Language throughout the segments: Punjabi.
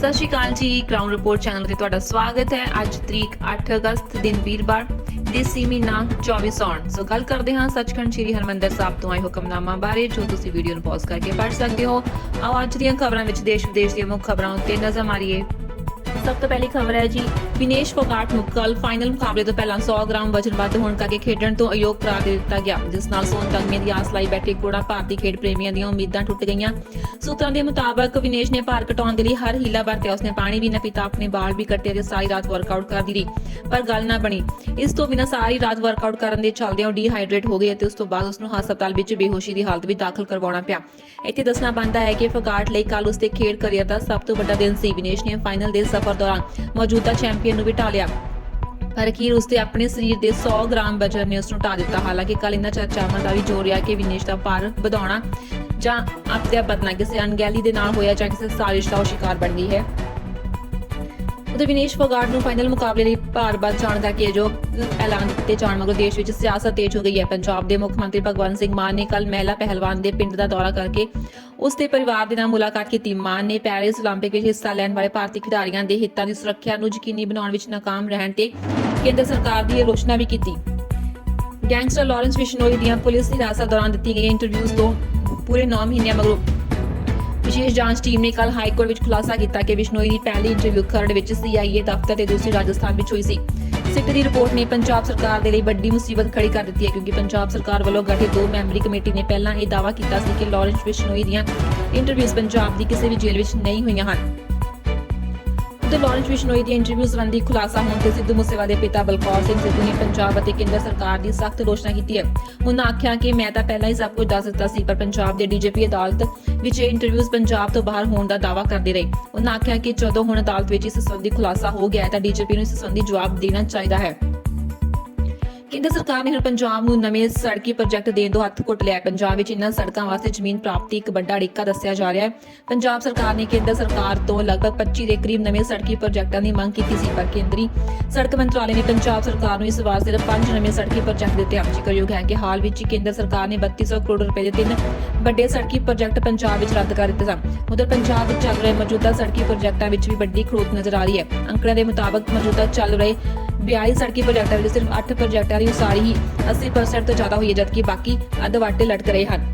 ਸਤਿ ਸ਼੍ਰੀ ਅਕਾਲ ਜੀ ਕਰਾਊਨ ਰਿਪੋਰਟ ਚੈਨਲ ਤੇ ਤੁਹਾਡਾ ਸਵਾਗਤ ਹੈ। ਅੱਜ ਤਰੀਕ 8 ਅਗਸਤ ਦਿਨ ਵੀਰਵਾਰ, ਦੇਸੀ ਮਹੀਨਾ 24 ਸੌਣ ਸੋ ਗੱਲ ਕਰਦੇ ਹਾਂ ਸੱਚਖੰਡ ਸ੍ਰੀ ਹਰਮੰਦਰ ਸਾਹਿਬ ਤੋਂ ਆਏ ਹੁਕਮਨਾਮਾ ਬਾਰੇ, ਜੋ ਤੁਸੀਂ ਵੀਡੀਓ ਨੂੰ ਪੌਜ਼ ਕਰਕੇ ਪੜ੍ਹ ਸਕਦੇ ਹੋ। ਆਓ ਅੱਜ ਦੀਆਂ ਖਬਰਾਂ ਵਿੱਚ ਦੇਸ਼ ਵਿਦੇਸ਼ ਦੀਆਂ ਮੁੱਖ ਖਬਰਾਂ ਉੱਤੇ ਨਜ਼ਰ ਮਾਰੀਏ। ਸਭ ਤੋਂ ਪਹਿਲੀ ਖਬਰ ਹੈ ਜੀ, ਵਿਨੇਸ਼ ਫੋਗਾਟ ਨੂੰ ਕੱਲ ਫਾਈਨਲ ਮੁਕਾਬਲੇ ਤੋਂ ਪਹਿਲਾਂ 100 ਗ੍ਰਾਮ ਵਜਨ ਵੱਧ ਹੋਣ ਕਰਕੇ ਖੇਡਣ ਤੋਂ ਅਯੋਗ ਕਰਾਰ ਦੇ ਦਿੱਤਾ ਗਿਆ। ਜਿਸ ਨਾਲ ਸੋਨ ਤਗਮੇ ਦੀ ਆਸ ਲਾਈ ਬੈਠੇ ਕੋੜਾ ਭਾਰਤੀ ਖੇਡ ਪ੍ਰੇਮੀਆਂ ਦੀਆਂ ਉਮੀਦਾਂ ਟੁੱਟ ਗਈਆਂ। ਸੂਤਰਾਂ ਦੇ ਮੁਤਾਬਕ ਵਿਨੇਸ਼ ਨੇ ਭਾਰ ਘਟਾਉਣ ਦੇ ਲਈ ਹਰ ਹੀਲਾ ਵਰਤਿਆ। ਉਸਨੇ ਪਾਣੀ ਵੀ ਨਾ ਪੀਤਾ, ਆਪਣੇ ਵਾਲ ਵੀ ਕੱਟੇ ਤੇ ਸਾਰੀ ਰਾਤ ਵਰਕਆਊਟ ਕਰਦੀ ਰਹੀ। ਪਰ ਗੱਲ ਨਾ ਬਣੀ। ਇਸ ਤੋਂ ਬਿਨਾਂ ਸਾਰੀ ਰਾਤ ਵਰਕਆਊਟ ਕਰਨ ਦੇ ਚੱਲਦਿਆਂ ਉਹ ਡੀਹਾਈਡਰੇਟ ਹੋ ਗਈ ਅਤੇ ਉਸ ਤੋਂ ਬਾਅਦ ਉਸ ਨੂੰ ਹਸਪਤਾਲ ਵਿੱਚ ਬੇਹੋਸ਼ੀ ਦੀ ਹਾਲਤ ਵਿੱਚ ਦਾਖਲ ਕਰਵਾਉਣਾ ਪਿਆ। ਇੱਥੇ ਦੱਸਣਾ ਬਣਦਾ ਹੈ ਕਿ ਫੋਗਾਟ ਲਈ ਕੱਲ ਉਸਦੇ ਖੇਡ ਕਰੀਅਰ ਦਾ ਸਭ ਤੋਂ ਵੱਡਾ ਦਿਨ ਸੀ। ਵਿਨੇਸ਼ ਨੇ ਫਾਈਨਲ ਦੇ ਸਫ਼ਰ ਦੌਰਾਨ ਮੌਜੂਦਾ ਚੈਂਪੀਅਨ ਨੂੰ ਵੀ ਢਾਲਿਆ ਪਰ ਅਖੀਰ ਉਸਦੇ ਆਪਣੇ ਸਰੀਰ ਦੇ 100 ਗ੍ਰਾਮ ਵਜਨ ਨੇ ਉਸ ਨੂੰ ਢਾ ਦਿੱਤਾ। ਹਾਲਾਂਕਿ ਕੱਲ ਇਹਨਾਂ ਚਰਚਾਵਾਂ ਦਾ ਵੀ ਜ਼ੋਰ ਰਿਹਾ ਕਿ ਵਿਨੇਸ਼ ਦਾ ਭਾਰ ਵਧਾਉਣਾ ਜਾਂ ਆਪਦੇ ਬਦਨਾ ਕਿਸੇ ਅਣਗਹਿਲੀ ਦੇ ਨਾਲ ਹੋਇਆ ਜਾਂ ਕਿਸੇ ਸਾਜ਼ਿਸ਼ ਦਾ ਸ਼ਿਕਾਰ ਬਣ ਗਈ ਹੈ। ਉਧਰ ਵਿਨੇਸ਼ ਫੋਗਾਟ ਨੂੰ ਫਾਈਨਲ ਮੁਕਾਬਲੇ ਲਈ ਭਾਰ ਵੱਧ ਜਾਣ ਦਾ ਕਿ ਜੋ ਐਲਾਨ ਦਿੱਤੇ ਜਾਣ ਮਗਰੋਂ ਦੇਸ਼ ਵਿੱਚ ਸਿਆਸਤ ਤੇਜ਼ ਹੋ ਗਈ ਹੈ। ਪੰਜਾਬ ਦੇ ਮੁੱਖ ਮੰਤਰੀ ਭਗਵੰਤ ਸਿੰਘ ਮਾਨ ਨੇ ਕੱਲ ਮਹਿਲਾ ਪਹਿਲਵਾਨ ਦੇ ਪਿੰਡ ਦਾ ਦੌਰਾ ਕਰਕੇ ਉਸ ਦੇ ਪਰਿਵਾਰ ਦੇ ਨਾਲ ਮੁਲਾਕਾਤ ਕੀਤੀ ਮਾਨ ਨੇ ਪੈਰਿਸ 올림픽 ਵਿੱਚ ਹਿੱਸਾ ਲੈਣ ਵਾਲੇ ਭਾਰਤੀ ਖਿਡਾਰੀਆਂ ਦੇ ਹਿੱਤਾਂ ਦੀ ਸੁਰੱਖਿਆ ਨੂੰ ਯਕੀਨੀ ਬਣਾਉਣ ਵਿੱਚ ਨਾਕਾਮ ਰਹਿਣ ਤੇ ਕੇਂਦਰ ਸਰਕਾਰ ਦੀ ਆਲੋਚਨਾ ਵੀ ਕੀਤੀ ਗੈਂਗਸਟਰ ਲਾਰੈਂਸ ਬਿਸ਼ਨੋਈ ਦੀਆਂ ਪੁਲਿਸ ਹਿਰਾਸਤ ਦੌਰਾਨ ਦਿੱਤੀ ਗਈ ਇੰਟਰਵਿਊਜ਼ ਤੋਂ ਪੂਰੇ 9 ਮਹੀਨਿਆਂ ਮਗਰੋਂ ਵਿਸ਼ੇਸ਼ ਜਾਂਚ ਟੀਮ ਨੇ ਕੱਲ ਹਾਈ ਕੋਰਟ ਵਿੱਚ ਖੁਲਾਸਾ ਕੀਤਾ ਕਿ ਬਿਸ਼ਨੋਈ ਦੀ ਪਹਿਲੀ ਇੰਟਰਵਿਊ ਖਰੜ ਵਿੱਚ ਸੀਆਈਏ ਦਫ਼ਤਰ ਤੇ ਦੂਸਰੀ ਰਾਜਸਥਾਨ ਵਿੱਚ ਹੋਈ ਸੀ ਸਿੱਟ ਦੀ ਰਿਪੋਰਟ ਨੇ ਪੰਜਾਬ ਸਰਕਾਰ ਦੇ ਲਈ ਵੱਡੀ ਮੁਸੀਬਤ ਖੜੀ ਕਰ ਦਿੱਤੀ ਹੈ, ਕਿਉਂਕਿ ਪੰਜਾਬ ਸਰਕਾਰ ਵੱਲੋਂ ਗਠਿਤ ਦੋ ਮੈਂਬਰੀ ਕਮੇਟੀ ਨੇ ਪਹਿਲਾਂ ਇਹ ਦਾਅਵਾ ਕੀਤਾ ਸੀ ਕਿ ਲਾਰੈਂਸ ਬਿਸ਼ਨੋਈ ਦੀਆਂ ਇੰਟਰਵਿਊਜ਼ ਪੰਜਾਬ ਦੀ ਕਿਸੇ ਵੀ ਜੇਲ੍ਹ ਵਿੱਚ ਨਹੀਂ ਹੋਈਆਂ ਹਨ। ਤੇ ਲਾਰੈਂਸ ਬਿਸ਼ਨੋਈ ਦੀ ਇੰਟਰਵਿਊ ਸੰਬੰਧੀ ਖੁਲਾਸਾ ਹੋਣ ਤੇ ਸਿੱਧੂ ਮੂਸੇਵਾਲੇ ਦੇ ਪਿਤਾ ਬਲਕੌਰ ਸਿੰਘ ਸਿੱਧੂ ਨੇ ਪੰਜਾਬ ਅਤੇ ਕੇਂਦਰ ਸਰਕਾਰ ਦੀ ਸਖਤ ਆਲੋਚਨਾ ਕੀਤੀ ਹੈ। ਉਹਨਾਂ ਆਖਿਆ ਕਿ ਮੈਂ ਤਾਂ ਪਹਿਲਾਂ ਹੀ ਸਭ ਕੁਝ ਦੱਸ ਦਿੱਤਾ ਸੀ, ਪਰ ਪੰਜਾਬ ਦੇ ਡੀਜੀਪੀ ਅਦਾਲਤ ਵਿੱਚ ਇਹ ਇੰਟਰਵਿਊਜ਼ ਪੰਜਾਬ ਤੋਂ ਬਾਹਰ ਹੋਣ ਦਾ ਦਾਅਵਾ ਕਰਦੇ ਰਹੇ। ਉਹਨਾਂ ਆਖਿਆ ਕਿ ਜਦੋਂ ਹੁਣ ਅਦਾਲਤ ਵਿੱਚ ਇਸ ਸੰਬੰਧੀ ਖੁਲਾਸਾ ਹੋ ਗਿਆ ਹੈ ਤਾਂ ਡੀਜੀਪੀ ਨੂੰ ਇਸ ਸੰਬੰਧੀ ਜਵਾਬ ਦੇਣਾ ਚਾਹੀਦਾ ਹੈ। ਕੇਂਦਰ ਸਰਕਾਰ ਨੇ ਹੁਣ ਪੰਜਾਬ ਨੂੰ ਨਵੇਂ ਸੜਕੀ ਪ੍ਰੋਜੈਕਟ ਦੇਣ ਤੋਂ ਹੱਥ ਘੁੱਟ ਲਿਆ ਪੰਜਾਬ ਵਿੱਚ ਇਨ੍ਹਾਂ ਸੜਕਾਂ ਵਾਸਤੇ ਜ਼ਮੀਨ ਪ੍ਰਾਪਤੀ ਇੱਕ ਵੱਡਾ ਅੜਿੱਕਾ ਦੱਸਿਆ ਜਾ ਰਿਹਾ ਹੈ। ਪੰਜਾਬ ਸਰਕਾਰ ਨੇ ਕੇਂਦਰ ਸਰਕਾਰ ਤੋਂ ਲਗਭਗ 25 ਦੇ ਕਰੀਬ ਨਵੇਂ ਸੜਕੀ ਪ੍ਰੋਜੈਕਟਾਂ ਦੀ ਮੰਗ ਕੀਤੀ ਸੀ, ਪਰ ਕੇਂਦਰੀ ਸੜਕ ਮੰਤਰਾਲੇ ਨੇ ਪੰਜਾਬ ਸਰਕਾਰ ਨੂੰ ਇਸ ਵਾਰ ਸਿਰਫ 5 ਨਵੇਂ ਸੜਕੀ ਪ੍ਰੋਜੈਕਟ ਦਿੱਤੇ। ਹਨ ਜ਼ਿਕਰਯੋਗ ਹੈ ਕਿ ਹਾਲ ਵਿੱਚ ਹੀ ਕੇਂਦਰ ਸਰਕਾਰ ਨੇ 3200 ਕਰੋੜ ਰੁਪਏ ਦੇ ਤਿੰਨ ਵੱਡੇ ਸੜਕੀ ਪ੍ਰੋਜੈਕਟ ਪੰਜਾਬ ਵਿੱਚ ਰੱਦ ਕਰ ਦਿੱਤੇ ਸਨ। ਉਧਰ ਪੰਜਾਬ ਵਿੱਚ ਚੱਲ ਰਹੇ ਮੌਜੂਦਾ ਸੜਕੀ ਪ੍ਰੋਜੈਕਟਾਂ ਵਿੱਚ ਵੀ ਵੱਡੀ ਖੜੋਤ ਨਜ਼ਰ ਆ ਰਹੀ ਹੈ। ਅੰਕੜਿਆਂ ਦੇ ਮੁਤਾਬਕ ਮੌਜੂਦਾ ਚੱਲ ਰਹੇ 42 ਸੜਕੀ ਪ੍ਰੋਜੈਕਟਾਂ ਵਿੱਚ ਸਿਰਫ 8 ਪ੍ਰੋਜੈਕਟਾਂ ਦੀ ਉਸਾਰੀ ਹੀ 80% ਤੋਂ ਜ਼ਿਆਦਾ ਹੋਈ ਹੈ, ਜਦਕਿ ਬਾਕੀ ਅੱਧ ਵਾਟੇ ਲਟਕ ਰਹੇ ਹਨ।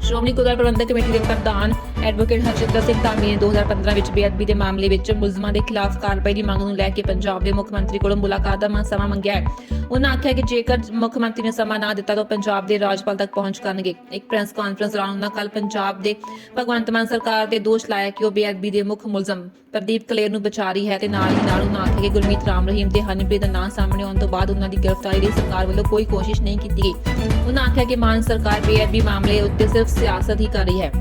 ਸ਼੍ਰੋਮਣੀ ਗੁਰਦੁਆਰਾ ਪ੍ਰਬੰਧਕ ਕਮੇਟੀ ਦੇ ਪ੍ਰਧਾਨ ਐਡਵੋਕੇਟ ਹਰਜਿੰਦਰ ਸਿੰਘ ਧਾਮੀ ਨੇ 2015 ਵਿੱਚ ਬੇਅਦਬੀ ਦੇ ਮਾਮਲੇ ਵਿੱਚ ਮੁਲਜ਼ਮਾਂ ਦੇ ਖਿਲਾਫ ਕਾਰਵਾਈ ਦੀ ਮੰਗ ਨੂੰ ਲੈ ਕੇ ਪੰਜਾਬ ਦੇ ਮੁੱਖ ਮੰਤਰੀ ਕੋਲੋਂ ਮੁਲਾਕਾਤ ਦਾ ਸਮਾਂ ਮੰਗਿਆ ਹੈ। ਉਹਨਾਂ ਆਖਿਆ ਕਿ ਜੇਕਰ ਮੁੱਖ ਮੰਤਰੀ ਨੇ ਸਮਾਂ ਨਾ ਦਿੱਤਾ ਤਾਂ ਪੰਜਾਬ ਦੇ ਰਾਜਪਾਲ ਤੱਕ ਪਹੁੰਚ ਕਰਨਗੇ। ਇੱਕ ਪ੍ਰੈਸ ਕਾਨਫਰੰਸ ਦੌਰਾਨ ਉਹਨਾਂ ਕੱਲ ਪੰਜਾਬ ਦੇ ਭਗਵੰਤ ਮਾਨ ਸਰਕਾਰ ਤੇ ਦੋਸ਼ ਲਾਇਆ ਕਿ ਉਹ ਬੇਅਦਬੀ ਦੇ ਮੁੱਖ ਮੁਲਜ਼ਮ ਪ੍ਰਦੀਪ ਕਲੇਰ ਨੂੰ ਬਚਾ ਰਹੀ ਹੈ ਤੇ ਨਾਲ ਹੀ ਨਾਲ ਉਹਨਾਂ ਆਖਿਆ ਕਿ ਗੁਰਮੀਤ ਰਾਮ ਰਹੀਮ ਤੇ ਹਨੀਪ੍ਰੀਤ ਦਾ ਨਾਂ ਸਾਹਮਣੇ ਆਉਣ ਤੋਂ ਬਾਅਦ ਉਹਨਾਂ ਦੀ ਗ੍ਰਿਫਤਾਰੀ ਲਈ ਸਰਕਾਰ ਵੱਲੋਂ ਕੋਈ ਕੋਸ਼ਿਸ਼ ਨਹੀਂ ਕੀਤੀ ਗਈ। ਉਹਨਾਂ ਆਖਿਆ ਕਿ ਮਾਨ ਸਰਕਾਰ ਬੇਅਦਬੀ ਮਾਮਲੇ ਉੱਤੇ ਸਿਰਫ ਸਿਆਸਤ ਹੀ ਕਰ ਰਹੀ ਹੈ।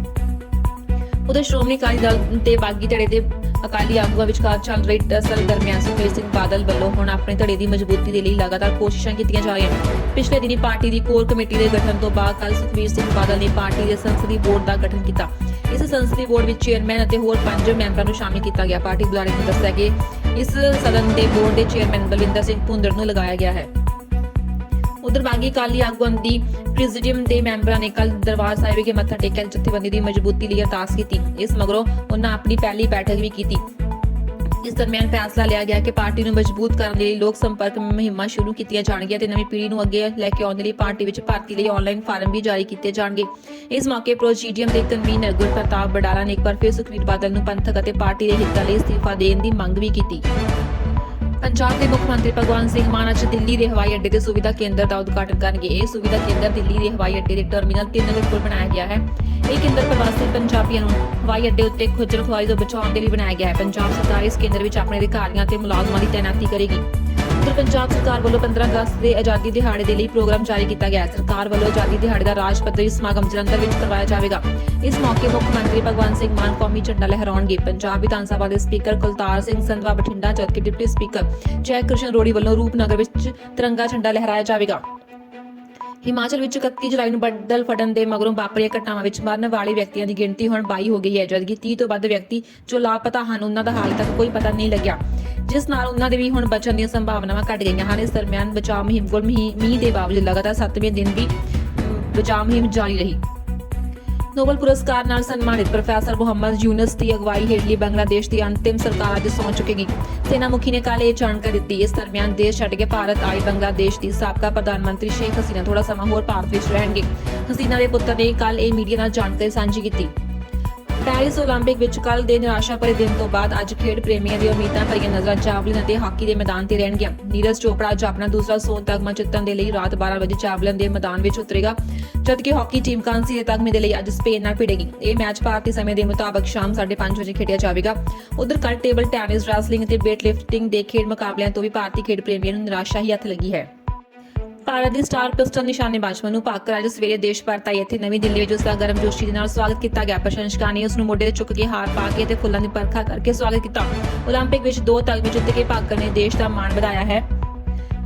ਉਧਰ ਸ਼੍ਰੋਮਣੀ ਅਕਾਲੀ ਦਲ ਤੇ ਬਾਗੀ ਧੜੇ ਦੇ ਅਕਾਲੀ ਆਗੂਆਂ ਵਿਚਕਾਰ ਚੱਲ ਰਹੀ ਟਸਲ ਦਰਮਿਆਨ ਸੁਖਬੀਰ ਸਿੰਘ ਬਾਦਲ ਵੱਲੋਂ ਹੁਣ ਆਪਣੇ ਧੜੇ ਦੀ ਮਜ਼ਬੂਤੀ ਦੇ ਲਈ ਲਗਾਤਾਰ ਕੋਸ਼ਿਸ਼ਾਂ ਕੀਤੀਆਂ ਜਾ ਰਹੀਆਂ ਹਨ। ਪਿਛਲੇ ਦਿਨੀ ਪਾਰਟੀ ਦੀ ਕੋਰ ਕਮੇਟੀ ਦੇ ਗਠਨ ਤੋਂ ਬਾਅਦ ਕੱਲ ਸੁਖਬੀਰ ਸਿੰਘ ਬਾਦਲ ਨੇ ਪਾਰਟੀ ਦੇ ਸੰਸਦੀ ਬੋਰਡ ਦਾ ਗਠਨ ਕੀਤਾ। ਇਸ ਸੰਸਦੀ ਬੋਰਡ ਵਿੱਚ ਚੇਅਰਮੈਨ ਅਤੇ ਹੋਰ ਪੰਜ ਮੈਂਬਰਾਂ ਨੂੰ ਸ਼ਾਮਿਲ ਕੀਤਾ ਗਿਆ। ਪਾਰਟੀ ਬੁਲਾਰੇ ਨੇ ਦੱਸਿਆ ਕਿ ਇਸ ਸਦਨ ਦੇ ਬੋਰਡ ਦੇ ਚੇਅਰਮੈਨ ਬਲਵਿੰਦਰ ਸਿੰਘ ਭੁੰਦੜ ਨੂੰ ਲਗਾਇਆ ਗਿਆ ਹੈ। ਉਧਰ ਬਾਗੀ ਕਾਲੀ ਆਗੂਆਂ ਦੀ ਪ੍ਰੈਜ਼ੀਡੀਅਮ ਦੇ ਮੈਂਬਰਾਂ ਨੇ ਕੱਲ ਦਰਬਾਰ ਸਾਹਿਬ ਵਿਖੇ ਮੱਥਾ ਟੇਕਿਆ ਜਥੇਬੰਦੀ ਦੀ ਮਜ਼ਬੂਤੀ ਲਈ ਅਰਦਾਸ ਕੀਤੀ। ਇਸ ਮਗਰੋਂ ਉਹਨਾਂ ਆਪਣੀ ਪਹਿਲੀ ਬੈਠਕ ਵੀ ਕੀਤੀ। ਇਸ ਦਰਮਿਆਨ ਫੈਸਲਾ ਲਿਆ ਗਿਆ ਕਿ ਪਾਰਟੀ ਨੂੰ ਮਜ਼ਬੂਤ ਕਰਨ ਲਈ ਲੋਕ ਸੰਪਰਕ ਮੁਹਿੰਮਾਂ ਸ਼ੁਰੂ ਕੀਤੀਆਂ ਜਾਣਗੀਆਂ ਤੇ ਨਵੀਂ ਪੀੜ੍ਹੀ ਨੂੰ ਅੱਗੇ ਲੈ ਕੇ ਆਉਣ ਦੇ ਲਈ ਪਾਰਟੀ ਵਿੱਚ ਭਰਤੀ ਲਈ ਆਨਲਾਈਨ ਫਾਰਮ ਵੀ ਜਾਰੀ ਕੀਤੇ ਜਾਣਗੇ। ਇਸ ਮੌਕੇ ਪ੍ਰੋਸੀਡੀਅਮ ਦੇ ਕਨਵੀਨਰ ਗੁਰਪ੍ਰਤਾਪ ਬਡਾਲਾ ਨੇ ਇੱਕ ਵਾਰ ਫਿਰ ਸੁਖਵੀਰ ਬਾਦਲ ਨੂੰ ਪੰਥਕ ਅਤੇ ਪਾਰਟੀ ਦੇ ਹਿੱਤਾਂ ਲਈ ਅਸਤੀਫਾ ਦੇਣ ਦੀ ਮੰਗ ਵੀ ਕੀਤੀ। ਪੰਜਾਬ ਦੇ ਮੁੱਖ ਮੰਤਰੀ ਭਗਵੰਤ ਸਿੰਘ ਮਾਨ ਅੱਜ ਦਿੱਲੀ ਦੇ ਹਵਾਈ ਅੱਡੇ ਦੇ ਸੁਵਿਧਾ ਕੇਂਦਰ ਦਾ ਉਦਘਾਟਨ ਕਰਨਗੇ। ਇਹ ਸੁਵਿਧਾ ਕੇਂਦਰ ਦਿੱਲੀ ਦੇ ਹਵਾਈ ਅੱਡੇ ਦੇ ਟਰਮੀਨਲ 3 ਦੇ ਕੋਲ ਬਣਾਇਆ ਗਿਆ ਹੈ। ਇਹ ਕੇਂਦਰ ਪ੍ਰਵਾਸੀ ਪੰਜਾਬੀਆਂ ਨੂੰ ਹਵਾਈ ਅੱਡੇ ਉੱਤੇ ਖੁੱਜਲ ਖੁਆਰੀ ਤੋਂ ਬਚਾਉਣ ਦੇ ਲਈ ਬਣਾਇਆ ਗਿਆ ਹੈ। ਪੰਜਾਬ ਸਰਕਾਰ ਇਸ ਕੇਂਦਰ ਵਿੱਚ ਆਪਣੇ ਅਧਿਕਾਰੀਆਂ ਤੇ ਮੁਲਾਜ਼ਮਾਂ ਦੀ ਤਾਇਨਾਤੀ ਕਰੇਗੀ। ਉੱਤਰ ਪੰਜਾਬ ਸਰਕਾਰ ਵੱਲੋਂ 15 ਅਗਸਤ ਦੇ ਆਜ਼ਾਦੀ ਦਿਹਾੜੇ ਦੇ ਲਈ ਪ੍ਰੋਗਰਾਮ ਜਾਰੀ ਕੀਤਾ ਗਿਆ ਸਰਕਾਰ ਵੱਲੋਂ ਆਜ਼ਾਦੀ ਦਿਹਾੜੇ ਦਾ ਰਾਜ ਪੱਧਰੀ ਸਮਾਗਮ ਜਲੰਧਰ ਵਿੱਚ ਕਰਵਾਇਆ ਜਾਵੇਗਾ। ਇਸ ਮੌਕੇ ਮੁੱਖ ਮੰਤਰੀ ਭਗਵੰਤ ਸਿੰਘ ਮਾਨ ਕੌਮੀ ਝੰਡਾ ਲਹਿਰਾਉਣਗੇ। ਪੰਜਾਬ ਵਿਧਾਨ ਸਭਾ ਦੇ ਸਪੀਕਰ ਕੁਲਤਾਰ ਸਿੰਘ ਸੰਧਵਾ ਬਠਿੰਡਾ ਜਦਕਿ ਡਿਪਟੀ ਸਪੀਕਰ ਜੈ ਕ੍ਰਿਸ਼ਨ ਰੋੜੀ ਵੱਲੋਂ ਰੂਪਨਗਰ ਵਿੱਚ ਤਿਰੰਗਾ ਝੰਡਾ ਲਹਿਰਾਇਆ ਜਾਵੇਗਾ। ਹਿਮਾਚਲ ਵਿੱਚ 31 ਜੁਲਾਈ ਨੂੰ ਬੱਦਲ ਫਟਣ ਦੇ ਮਗਰੋਂ ਵਾਪਰੀਆਂ ਘਟਨਾਵਾਂ ਵਿੱਚ ਮਰਨ ਵਾਲੇ ਵਿਅਕਤੀਆਂ ਦੀ ਗਿਣਤੀ ਹੁਣ 22 ਹੋ ਗਈ ਹੈ, ਜਦਕਿ 30 ਤੋਂ ਵੱਧ ਵਿਅਕਤੀ ਜੋ ਲਾਪਤਾ ਹਨ, ਉਹਨਾਂ ਦਾ ਹਾਲ ਤੱਕ ਕੋਈ ਪਤਾ ਨਹੀਂ ਲੱਗਿਆ। ਜਿਸ ਨਾਲ ਉਹਨਾਂ ਦੇ ਵੀ ਹੁਣ ਬਚਣ ਦੀਆਂ ਸੰਭਾਵਨਾਵਾਂ ਘਟ ਗਈਆਂ ਹਨ। ਇਸ ਦਰਮਿਆਨ ਬਚਾਅ ਮੁਹਿੰਮ ਕੋਲ ਮੀਂਹ ਦੇ ਬਾਵਜੂਦ ਲਗਾਤਾਰ 7ਵੇਂ ਦਿਨ ਵੀ ਬਚਾਅ ਮੁਹਿੰਮ ਜਾਰੀ ਰਹੀ। ਨੋਬਲ ਪੁਰਸਕਾਰ ਨਾਲ ਸਨਮਾਨਿਤ ਪ੍ਰੋਫੈਸਰ ਮੁਹੰਮਦ ਯੂਨਸ ਦੀ ਅਗਵਾਈ ਹੇਠਲੀ ਬੰਗਲਾਦੇਸ਼ ਦੀ ਅੰਤਿਮ ਸਰਕਾਰ ਅੱਜ ਸਹੁੰ ਚੁੱਕੇਗੀ। ਸੈਨਾ ਮੁਖੀ ਨੇ ਕੱਲ੍ਹ ਇਹ ਜਾਣਕਾਰੀ ਦਿੱਤੀ। ਇਸ ਦਰਮਿਆਨ ਦੇਸ਼ ਛੱਡ ਕੇ ਭਾਰਤ ਆਈ ਬੰਗਲਾਦੇਸ਼ ਦੀ ਸਾਬਕਾ ਪ੍ਰਧਾਨ ਮੰਤਰੀ ਸ਼ੇਖ ਹਸੀਨਾ ਥੋੜਾ ਸਮਾਂ ਹੋਰ ਭਾਰਤ ਵਿੱਚ ਰਹਿਣਗੇ। ਹਸੀਨਾ ਦੇ ਪੁੱਤਰ ਨੇ ਕੱਲ੍ਹ ਇਹ ਮੀਡੀਆ ਨਾਲ ਜਾਣਕਾਰੀ ਸਾਂਝੀ ਕੀਤੀ। ਪੈਰਿਸ 올림픽 ਵਿੱਚ ਕੱਲ ਦੇ ਨਿਰਾਸ਼ਾ ਭਰੇ ਦਿਨ ਤੋਂ ਬਾਅਦ ਅੱਜ ਖੇਡ ਪ੍ਰੇਮੀਆਂ ਦੀ ਉਮੀਦਾਂ ਭਰੀਆਂ ਨਜ਼ਰਾਂ ਜਾਵਲਿਨ ਅਤੇ ਹਾਕੀ ਦੇ ਮੈਦਾਨ ਤੇ ਰਹਿਣਗੀਆਂ ਨੀਰਜ ਚੋਪੜਾ ਅੱਜ ਆਪਣਾ ਦੂਸਰਾ ਸੋਨ ਤਗਮਾ ਜਿੱਤਣ ਦੇ ਲਈ ਰਾਤ 12 ਵਜੇ ਜਾਵਲਿਨ ਦੇ ਮੈਦਾਨ ਵਿੱਚ ਉਤਰੇਗਾ ਜਦਕਿ ਹਾਕੀ ਟੀਮ ਕਾਂਸੀ ਦੇ ਤਗਮੇ ਦੇ ਲਈ ਅੱਜ ਸਪੇਨ ਨਾਲ ਭਿੜੇਗੀ ਇਹ ਮੈਚ ਭਾਰਤੀ ਸਮੇਂ ਦੇ ਮੁਤਾਬਕ ਸ਼ਾਮ 5:30 ਵਜੇ ਖੇਡਿਆ ਜਾਵੇਗਾ ਉਧਰ ਕੱਲ ਟੇਬਲ ਟੈਨਿਸ ਰੈਸਲਿੰਗ ਅਤੇ weight lifting ਦੇ ਖੇਡ ਮੁਕਾਬਲਿਆਂ ਤੋਂ ਵੀ ਭਾਰਤੀ ਖੇਡ ਪ੍ਰੇਮੀਆਂ ਨੂੰ ਨਿਰਾਸ਼ਾ ਹੀ ਹੱਥ ਲੱਗੀ ਹੈ ਭਾਰਤ ਦੀ ਸਟਾਰ ਪਿਸਟਲ ਨਿਸ਼ਾਨੇਬਾਜ਼ ਮਨੂ ਭਾਕਰ ਅੱਜ ਸਵੇਰੇ ਦੇਸ਼ ਭਰ ਤਾਈ ਇੱਥੇ ਨਵੀਂ ਦਿੱਲੀ ਵਿੱਚ ਉਸ ਦਾ ਗਰਮ ਜੋਸ਼ੀ ਦੇ ਨਾਲ ਸਵਾਗਤ ਕੀਤਾ ਗਿਆ ਪ੍ਰਸ਼ੰਸਕਾਂ ਨੇ ਉਸ ਨੂੰ ਮੋਢੇ ਤੇ ਚੁੱਕ ਕੇ ਹਾਰ ਪਾ ਕੇ ਤੇ ਫੁੱਲਾਂ ਦੀ ਪਰਖਾ ਕਰਕੇ ਸਵਾਗਤ ਕੀਤਾ 올림픽 ਵਿੱਚ ਦੋ ਤਗਮੇ ਜਿੱਤ ਕੇ ਭਾਕਰ ਨੇ ਦੇਸ਼ ਦਾ ਮਾਣ ਵਧਾਇਆ ਹੈ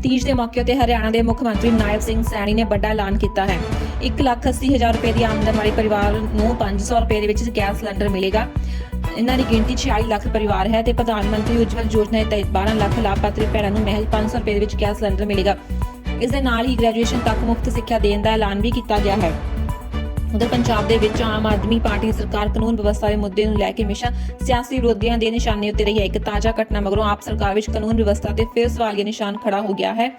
ਤੀਜ ਦੇ ਮੌਕੇ ਤੇ ਹਰਿਆਣਾ ਦੇ ਮੁੱਖ ਮੰਤਰੀ ਨਾਇਬ ਸਿੰਘ ਸੈਣੀ ਨੇ ਵੱਡਾ ਐਲਾਨ ਕੀਤਾ ਹੈ 1,80,000 ਰੁਪਏ ਦੀ ਆਮਦਨ ਵਾਲੇ ਪਰਿਵਾਰ ਨੂੰ 500 ਰੁਪਏ ਦੇ ਵਿੱਚ ਗੈਸ ਸਿਲੰਡਰ ਮਿਲੇਗਾ ਇਹਨਾਂ ਦੀ ਗਿਣਤੀ 46 ਲੱਖ ਪਰਿਵਾਰ ਹੈ ਤੇ ਪ੍ਰਧਾਨ ਮੰਤਰੀ ਉਜਵਲ ਯੋਜਨਾ ਦੇ ਤਹਿਤ 12 ਲੱਖ ਲਾਭਪਾਤਰੀ ਭੈਣਾਂ ਨੂੰ ਮਹਿਜ਼ 500 ਰੁਪਏ ਦੇ ਵਿੱਚ ਗੈਸ ਸਿਲੰਡਰ ਮਿਲੇਗਾ ਇਸ ਦੇ ਨਾਲ ਹੀ ਗ੍ਰੈਜੂਏਸ਼ਨ ਤੱਕ ਮੁਫਤ ਸਿੱਖਿਆ ਦੇਣ ਦਾ ਐਲਾਨ ਵੀ ਕੀਤਾ ਗਿਆ ਹੈ। ਉਧਰ ਪੰਜਾਬ ਦੇ ਵਿੱਚ ਆਮ ਆਦਮੀ ਪਾਰਟੀ ਸਰਕਾਰ ਕਾਨੂੰਨ ਵਿਵਸਥਾ ਦੇ ਮੁੱਦੇ ਨੂੰ ਲੈ ਕੇ ਹਮੇਸ਼ਾ ਸਿਆਸੀ ਵਿਰੋਧੀਆਂ ਦੇ ਨਿਸ਼ਾਨੇ ਉੱਤੇ ਰਹੀ ਹੈ। ਇੱਕ ਤਾਜ਼ਾ ਘਟਨਾ ਮਗਰੋਂ ਆਪ ਸਰਕਾਰ ਵਿੱਚ ਕਾਨੂੰਨ ਵਿਵਸਥਾ ਤੇ ਫਿਰ ਸਵਾਲੀਆ ਨਿਸ਼ਾਨ ਖੜਾ ਹੋ ਗਿਆ ਹੈ।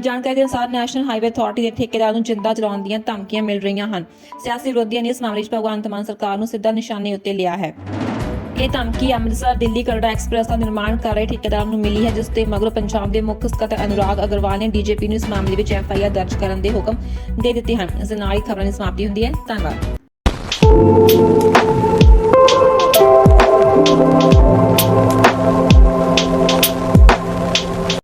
ਜਾਣਕਾਰੀ ਦੇ ਅਨੁਸਾਰ ਨੈਸ਼ਨਲ ਹਾਈਵੇ ਅਥਾਰਟੀ ਦੇ ਠੇਕੇਦਾਰ ਨੂੰ ਜਿੰਦਾ ਚਲਾਉਣ ਦੀਆਂ ਧਮਕੀਆਂ ਮਿਲ ਰਹੀਆਂ ਹਨ। ਸਿਆਸੀ ਵਿਰੋਧੀਆਂ ਨੇ ਇਸ ਮਾਮਲੇ 'ਚ ਭਗਵੰਤ ਮਾਨ ਸਰਕਾਰ ਨੂੰ ਸਿੱਧਾ ਨਿਸ਼ਾਨੇ ਉੱਤੇ ਲਿਆ ਹੈ। ਇਹ ਧਮਕੀ ਅੰਮ੍ਰਿਤਸਰ ਦਿੱਲੀ ਕਲੜਾ ਐਕਸਪ੍ਰੈਸ ਦਾ ਨਿਰਮਾਣ ਕਰ ਰਹੇ ਠੇਕੇਦਾਰ ਨੂੰ ਮਿਲੀ ਹੈ, ਜਿਸ ਤੇ ਮਗਰੋਂ ਪੰਜਾਬ ਦੇ ਮੁੱਖ ਸਕੱਤਰ ਅਨੁਰਾਗ ਅਗਰਵਾਲ ਨੇ ਡੀਜੀਪੀ ਨੂੰ ਇਸ ਮਾਮਲੇ ਵਿੱਚ ਐਫਆਈਆਰ ਦਰਜ ਕਰਨ ਦੇ ਹੁਕਮ ਦੇ ਦਿੱਤੇ ਹਨ। ਇਸ ਨਾਲ ਹੀ ਖਬਰਾਂ ਦੀ ਸਮਾਪਤੀ ਹੁੰਦੀ ਹੈ। ਧੰਨਵਾਦ।